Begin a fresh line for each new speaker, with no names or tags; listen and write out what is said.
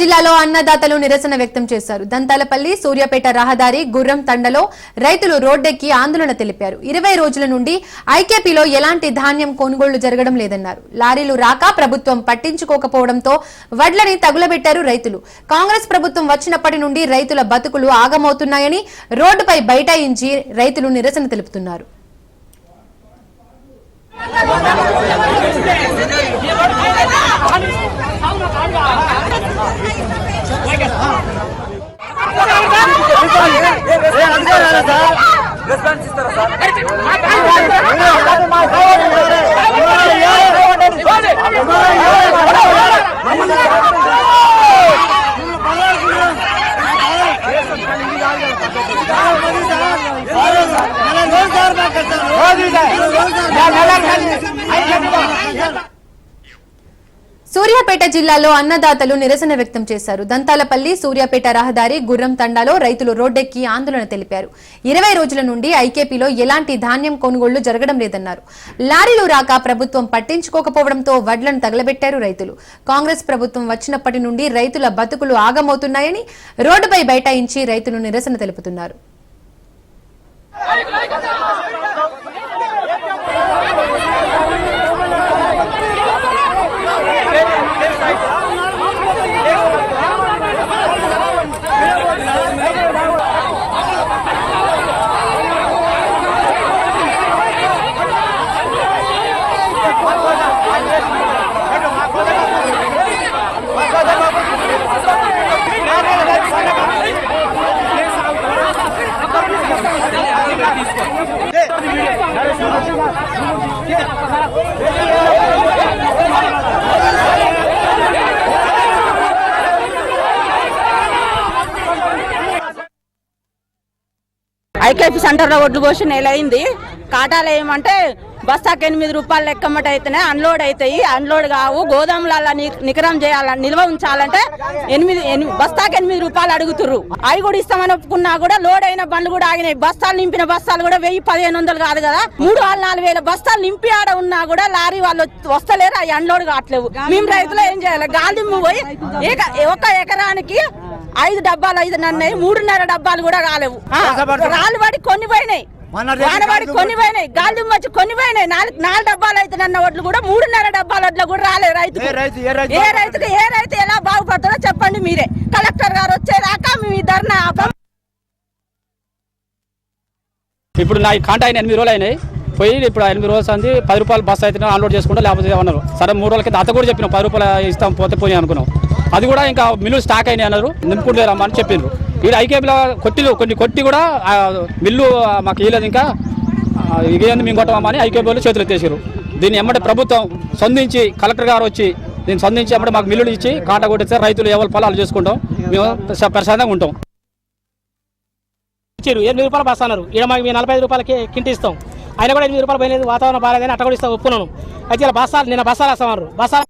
జిల్లాలో అన్నదాతలు నిరసన వ్యక్తం చేశారు. దంతాలపల్లి సూర్యాపేట రహదారి గుర్రం తండలో రైతులు రోడ్డెక్కి ఆందోళన తెలిపారు. ఇరవై రోజుల నుండి ఐకేపీలో ఎలాంటి ధాన్యం కొనుగోళ్ళు జరగడం లేదన్నారు. లారీలు రాక ప్రభుత్వం పట్టించుకోకపోవడంతో వడ్లని తగులబెట్టారు రైతులు. కాంగ్రెస్ ప్రభుత్వం వచ్చినప్పటి నుండి రైతుల బతుకులు ఆగమవుతున్నాయని రోడ్డుపై బైఠాయించి రైతులు నిరసన తెలుపుతున్నారు. రెస్పాన్స్ ఇస్తారా సార్ రోజు సార్ సూర్యాపేట జిల్లాలో అన్నదాతలు నిరసన వ్యక్తం చేశారు. దంతాలపల్లి సూర్యాపేట రహదారి గుర్రం తండాలో రైతులు రోడ్డెక్కి ఆందోళన తెలిపారు. ఇరవై రోజుల నుండి ఐకేపీలో ఎలాంటి ధాన్యం కొనుగోళ్ళు జరగడం లేదన్నారు. లారీలు రాక ప్రభుత్వం పట్టించుకోకపోవడంతో వడ్లను తగలబెట్టారు రైతులు. కాంగ్రెస్ ప్రభుత్వం వచ్చినప్పటి నుండి రైతుల బతుకులు ఆగమవుతున్నాయని రోడ్డుపై బైఠాయించి రైతులు నిరసన తెలుపుతున్నారు.
ఐకేపీ సెంటర్లో ఒడ్లు కోసి నెల అయింది. కాటాలు ఏమంటే బస్తాకి ఎనిమిది రూపాయలు లెక్కమ్మట అయితేనే అన్లోడ్ అవుతాయి అన్లోడ్ కావు. గోదాములలో నికరం చేయాలని నిల్వ ఉంచాలంటే ఎనిమిది ఎని- బస్తాకి ఎనిమిది రూపాయలు అడుగుతుర్రు. అవి కూడా ఇస్తామని ఒప్పుకున్నా కూడా లోడ్ అయిన బండ్లు కూడా ఆగినాయి. బస్తాలు నింపిన బస్తాలు కూడా వెయ్యి పదిహేను వందలు కాదు కదా. మూడు వేల నాలుగు వేల బస్తాలు నింపి ఆడ ఉన్నా కూడా లారీ వాళ్ళు వస్తలేరు. అవి అన్లోడ్ కావట్లేవు. మేము రైతులు ఏం చేయాలి? గాలి పోయి ఏక- ఒక ఎకరానికి ఐదు డబ్బాలు ఐదు నన్నాయి మూడున్నర డబ్బాలు కూడా కాలేవు రాళ్ళు పడి కొన్ని పోయినాయి. వానవాడి కొన్ని పోయినాయి గాలి వచ్చి కొన్ని పోయినాయి నాలుగు నాలుగు డబ్బాలు అయితే నన్న వడ్లు కూడా మూడున్నర డబ్బాల వడ్లు కూడా రాలేదు రైతు
ఏ రైతు, ఏ రైతు?
ఏ రైతుకి ఏ రైతు ఎలా బాగుపడతారో చెప్పండి మీరే. కలెక్టర్ గారు వచ్చేదాకా మేము ఈ ధర్నా ఆపం.
ఇప్పుడు నా కాంటా అయిన ఎనిమిది రోజులు అయినాయి. పోయి ఇప్పుడు ఎనిమిది రోజులు అంది పది రూపాయలు బస్ అయితే అన్లోడ్ చేసుకుంటా లేకపోతే అన్నారు సరే మూడు రోజుల కింద అత కూడా చెప్పిన పది రూపాయలు ఇస్తాం పోతే పోయి అనుకున్నాం. అది కూడా ఇంకా మిల్లు స్టాక్ అయినాయి అన్నారు నింపుకుంటారమ్మా అని చెప్పిండ్రు ఇక్కడ ఐకేపీలో కొట్టిలు కొన్ని కొట్టి కూడా మిల్లు మాకు ఇవ్వలేదు ఇంకా. ఇదేంది మేము కొట్టమమ్మా అని ఐకేపీ చేతులు ఎత్తేసారు దీన్ని ఎమ్మటే ప్రభుత్వం స్పందించి కలెక్టర్ గారు వచ్చి దీన్ని స్పందించి ఎమ్మటే మాకు మిల్లులు ఇచ్చి కాట కొట్టిస్తే రైతులు ఎవరి పొలాలు చేసుకుంటాం మేము ప్రశాంతంగా ఉంటాం.
ఇచ్చారు. ఎనిమిది రూపాయలు బస్ అన్నారు. ఇక్కడ మాకు నలభై ఐదు రూపాయలకి కింటి ఇస్తాం. ఆయన కూడా ఎనిమిది రూపాయలు పోయినది వాతావరణం బాగాలేదని అట్ట కూడా ఇస్తా ఒప్పుకున్నాను. అయితే ఇలా బస్సాలు నేను బస్సాలు వేస్తామన్నారు బస్సాలు